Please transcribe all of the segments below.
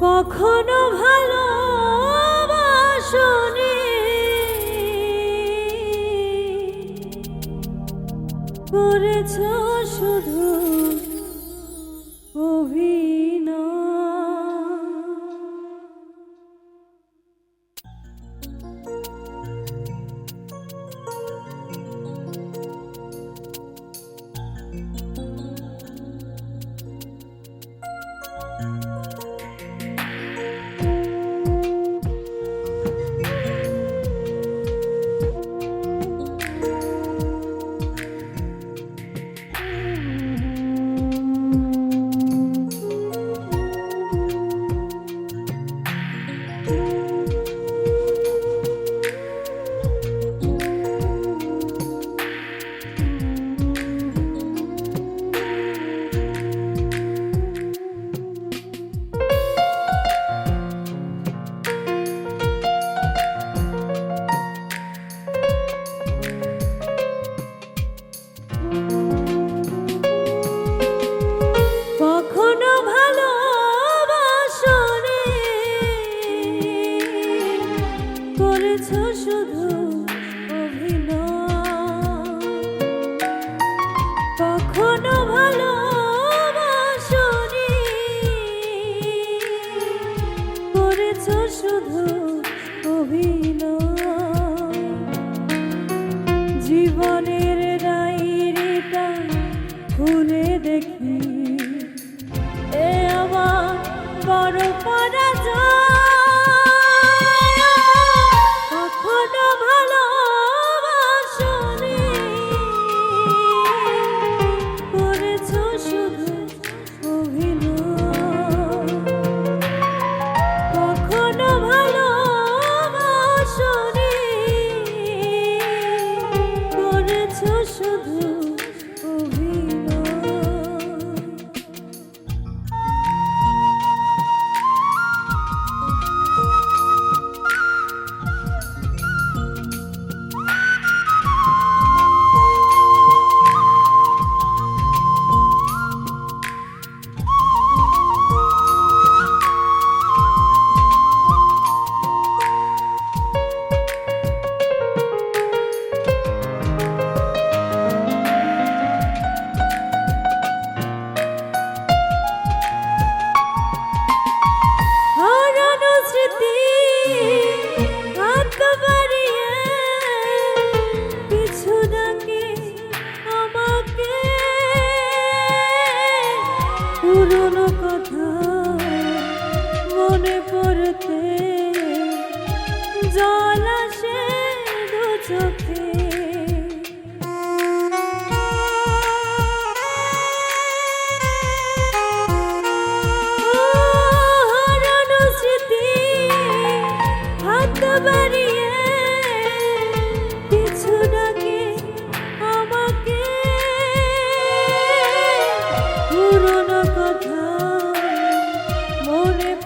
কখনো ভালো করেছ জীবনের করেছ শুধু অভিনয় মনে পড়তে জল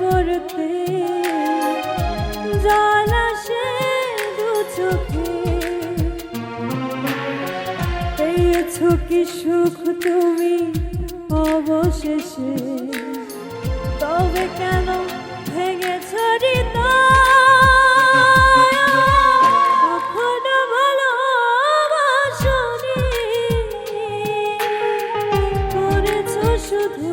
পড়তে জল আসে দু চোখে। পেয়েছ কি সুখ তুমি অবশেষে? তবে কেন হৃদয়? কখনো ভালোবাসনি, করেছ শুধু